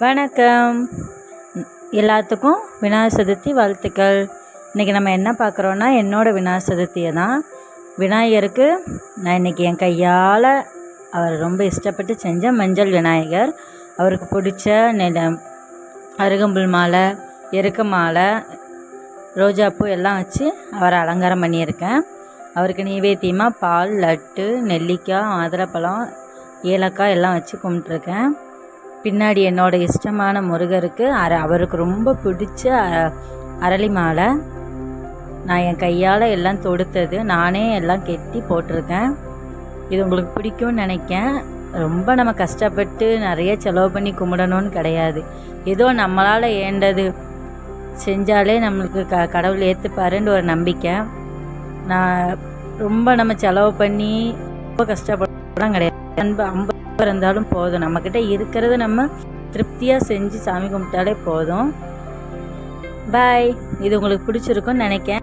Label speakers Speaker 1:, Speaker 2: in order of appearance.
Speaker 1: வணக்கம். எல்லாத்துக்கும் விநாயகர் சதுர்த்தி வாழ்த்துக்கள். இன்றைக்கி நம்ம என்ன பார்க்குறோன்னா என்னோடய விநாயகர் சதுர்த்தியை தான். விநாயகருக்கு நான் இன்றைக்கி என் கையால் அவர் ரொம்ப இஷ்டப்பட்டு செஞ்ச மஞ்சள் விநாயகர். அவருக்கு பிடிச்ச நில அருகம்புல் மாலை எருக்க மாலை ரோஜாப்பூ எல்லாம் வச்சு அவரை அலங்காரம் பண்ணியிருக்கேன். அவருக்கு நைவேத்தியமாக பால் லட்டு நெல்லிக்காய் மாதுளப்பழம் ஏலக்காய் எல்லாம் வச்சு கும்பிட்ருக்கேன் பின்னாடி என்னோட இஷ்டமான முருகருக்கு அர அவருக்கு ரொம்ப பிடிச்ச அ- அரளி மாலை. நான் என் கையால் எல்லாம் தொடுத்தது நானே எல்லாம் கெட்டி போட்டிருக்கேன். இது உங்களுக்கு பிடிக்கும்னு நினைக்கேன். ரொம்ப நம்ம கஷ்டப்பட்டு நிறைய செலவு பண்ணி கும்பிடணும்னு கிடையாது. ஏதோ நம்மளால் ஏண்டது செஞ்சாலே நம்மளுக்கு க கடவுள் ஏற்றுப்பாருன்ற ஒரு நம்பிக்கை. நான் ரொம்ப நம்ம செலவு பண்ணி ரொம்ப கஷ்டப்படலாம் கிடையாது. அன்பு அம்பு இருந்தாலும் போதும். நம்மக்கிட்ட இருக்கிறத நம்ம திருப்தியாக செஞ்சு சாமி கும்பிட்டாலே போதும். பாய் இது உங்களுக்கு பிடிச்சிருக்குன்னு நினைக்கேன்